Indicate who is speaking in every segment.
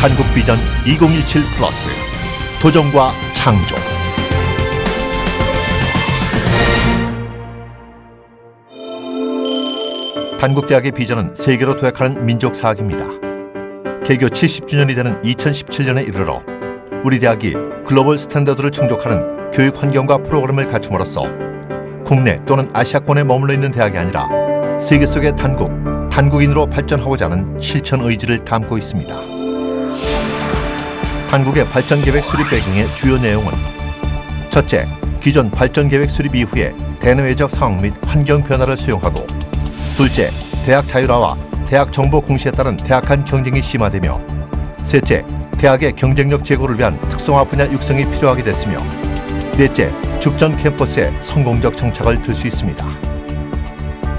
Speaker 1: 단국 비전 2017 플러스 도전과 창조 단국대학의 비전은 세계로 도약하는 민족 사학입니다. 개교 70주년이 되는 2017년에 이르러 우리 대학이 글로벌 스탠더드를 충족하는 교육 환경과 프로그램을 갖춤으로써 국내 또는 아시아권에 머물러 있는 대학이 아니라 세계 속의 단국, 단국인으로 발전하고자 하는 실천 의지를 담고 있습니다. 한국의 발전 계획 수립 배경의 주요 내용은 첫째, 기존 발전 계획 수립 이후에 대내외적 상황 및 환경 변화를 수용하고 둘째, 대학 자율화와 대학 정보 공시에 따른 대학 간 경쟁이 심화되며 셋째, 대학의 경쟁력 제고를 위한 특성화 분야 육성이 필요하게 됐으며 넷째, 죽전 캠퍼스에 성공적 정착을 들 수 있습니다.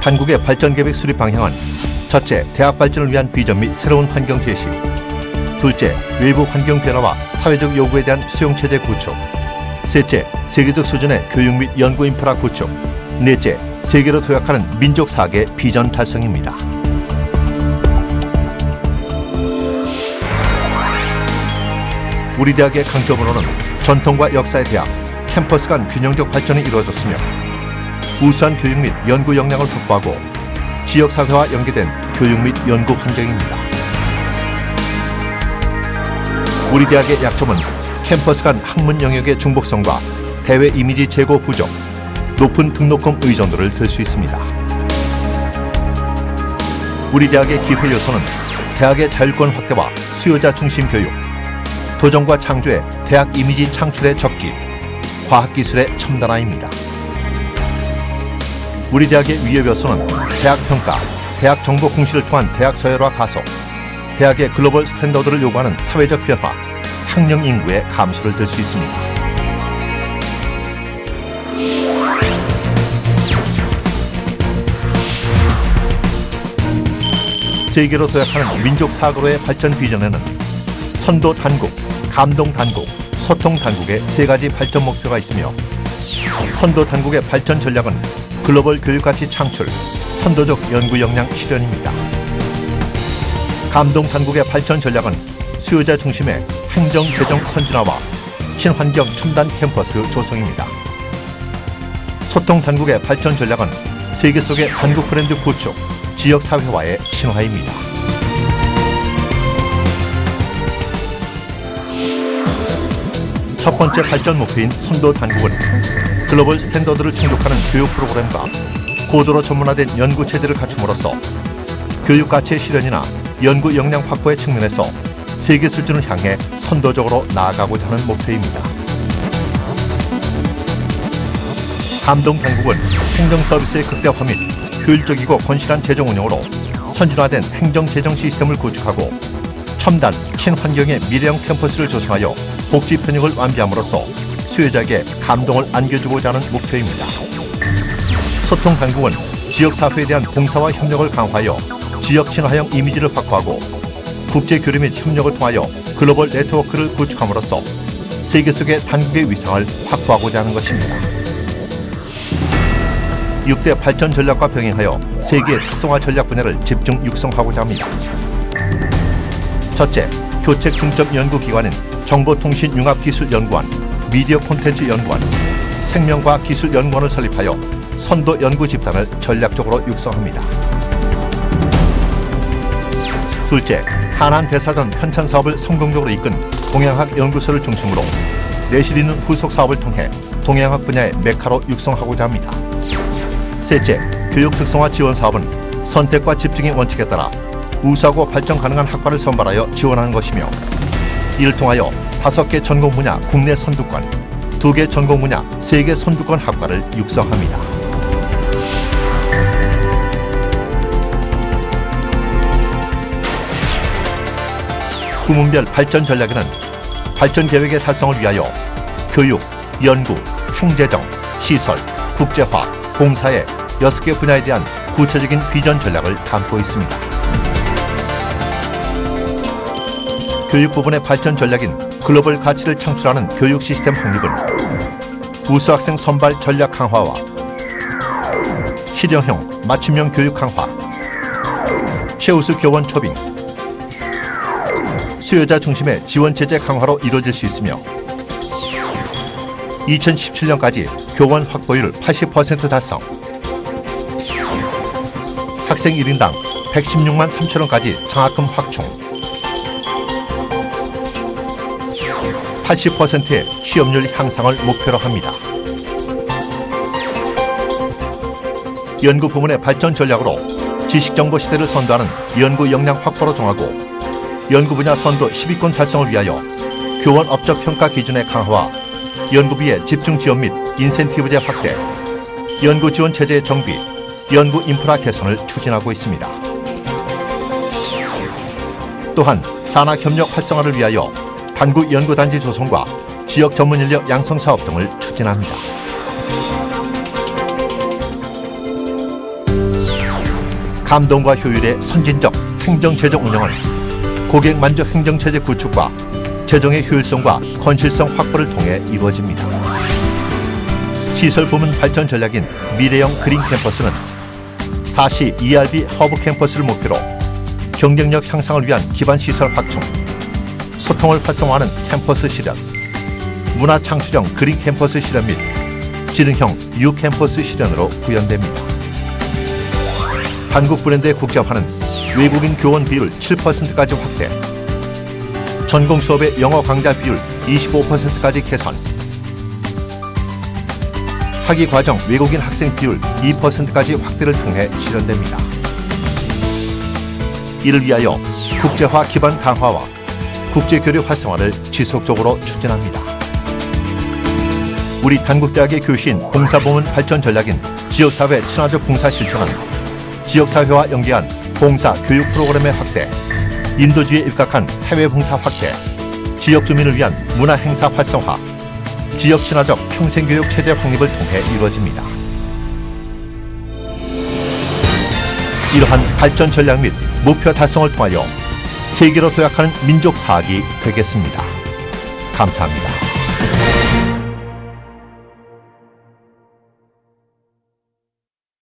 Speaker 1: 한국의 발전 계획 수립 방향은 첫째, 대학 발전을 위한 비전 및 새로운 환경 제시 둘째, 외부 환경 변화와 사회적 요구에 대한 수용 체제 구축. 셋째, 세계적 수준의 교육 및 연구 인프라 구축. 넷째, 세계로 도약하는 민족 사학의 비전 달성입니다. 우리 대학의 강조번호는 전통과 역사의 대학, 캠퍼스 간 균형적 발전이 이루어졌으며 우수한 교육 및 연구 역량을 확보하고 지역사회와 연계된 교육 및 연구 환경입니다. 우리 대학의 약점은 캠퍼스 간 학문 영역의 중복성과 대외 이미지 제고 부족, 높은 등록금 의존도를 들 수 있습니다. 우리 대학의 기회 요소는 대학의 자율권 확대와 수요자 중심 교육, 도전과 창조의 대학 이미지 창출의 적기, 과학기술의 첨단화입니다. 우리 대학의 위협 요소는 대학 평가, 대학 정보 공시를 통한 대학 서열화 가속, 대학의 글로벌 스탠더드를 요구하는 사회적 변화, 학령 인구의 감소를 들 수 있습니다. 세계로 도약하는 민족 사고로의 발전 비전에는 선도 단국, 감동 단국, 소통 단국의 세 가지 발전 목표가 있으며 선도 단국의 발전 전략은 글로벌 교육 가치 창출, 선도적 연구 역량 실현입니다. 감동 단국의 발전 전략은 수요자 중심의 행정 재정 선진화와 친환경 첨단 캠퍼스 조성입니다. 소통 단국의 발전 전략은 세계 속의 단국 브랜드 구축, 지역 사회와의 친화입니다. 첫 번째 발전 목표인 선도 단국은 글로벌 스탠더드를 충족하는 교육 프로그램과 고도로 전문화된 연구 체제를 갖춤으로써 교육 가치의 실현이나 연구 역량 확보의 측면에서 세계 수준을 향해 선도적으로 나아가고자 하는 목표입니다. 감동 당국은 행정 서비스의 극대화 및 효율적이고 건실한 재정 운영으로 선진화된 행정 재정 시스템을 구축하고 첨단 친환경의 미래형 캠퍼스를 조성하여 복지 편익을 완비함으로써 수요자에게 감동을 안겨주고자 하는 목표입니다. 소통 당국은 지역 사회에 대한 봉사와 협력을 강화하여 지역 친화형 이미지를 확보하고 국제 교류 및 협력을 통하여 글로벌 네트워크를 구축함으로써 세계 속의 단국의 위상을 확보하고자 하는 것입니다. 6대 발전 전략과 병행하여 세계의 특성화 전략 분야를 집중 육성하고자 합니다. 첫째, 교책 중점 연구기관인 정보통신융합기술연구원, 미디어 콘텐츠 연구원, 생명과학 기술 연구원을 설립하여 선도 연구 집단을 전략적으로 육성합니다. 둘째, 한안 대사전 편찬 사업을 성공적으로 이끈 동양학 연구소를 중심으로 내실 있는 후속 사업을 통해 동양학 분야의 메카로 육성하고자 합니다. 셋째, 교육 특성화 지원 사업은 선택과 집중의 원칙에 따라 우수하고 발전 가능한 학과를 선발하여 지원하는 것이며 이를 통하여 다섯 개 전공 분야 국내 선두권, 두 개 전공 분야 세계 선두권 학과를 육성합니다. 부문별 발전 전략에는 발전 계획의 달성을 위하여 교육, 연구, 행재정, 시설, 국제화, 공사의 여섯 개 분야에 대한 구체적인 비전 전략을 담고 있습니다. 교육 부분의 발전 전략인 글로벌 가치를 창출하는 교육 시스템 확립은 우수 학생 선발 전략 강화와 실용형 맞춤형 교육 강화, 최우수 교원 초빙, 수요자 중심의 지원 체제 강화로 이루어질 수 있으며 2017년까지 교원 확보율 80% 달성 학생 1인당 116만 3천 원까지 장학금 확충 80%의 취업률 향상을 목표로 합니다. 연구 부문의 발전 전략으로 지식정보 시대를 선도하는 연구 역량 확보로 정하고 연구 분야 선도 10위권 달성을 위하여 교원 업적 평가 기준의 강화와 연구비의 집중 지원 및 인센티브제 확대, 연구 지원 체제의 정비, 연구 인프라 개선을 추진하고 있습니다. 또한 산학 협력 활성화를 위하여 단구 연구단지 조성과 지역 전문 인력 양성 사업 등을 추진합니다. 감동과 효율의 선진적 행정체적 운영은 고객 만족 행정체제 구축과 재정의 효율성과 건실성 확보를 통해 이루어집니다. 시설 부문 발전 전략인 미래형 그린 캠퍼스는 사시 ERB 허브 캠퍼스를 목표로 경쟁력 향상을 위한 기반 시설 확충, 소통을 활성화하는 캠퍼스 실현, 문화 창출형 그린 캠퍼스 실현 및 지능형 U 캠퍼스 실현으로 구현됩니다. 한국 브랜드의 국제화는 외국인 교원 비율 7%까지 확대, 전공 수업의 영어 강좌 비율 25%까지 개선, 학위 과정 외국인 학생 비율 2%까지 확대를 통해 실현됩니다. 이를 위하여 국제화 기반 강화와 국제교류 활성화를 지속적으로 추진합니다. 우리 단국대학의 교신 봉사부문 발전 전략인 지역사회 친화적 봉사 실천은 지역사회와 연계한 봉사 교육 프로그램의 확대, 인도주에 입각한 해외 봉사 확대, 지역 주민을 위한 문화 행사 활성화, 지역 친화적 평생교육 체제 확립을 통해 이루어집니다. 이러한 발전 전략 및 목표 달성을 통하여 세계로 도약하는 민족 사학이 되겠습니다. 감사합니다.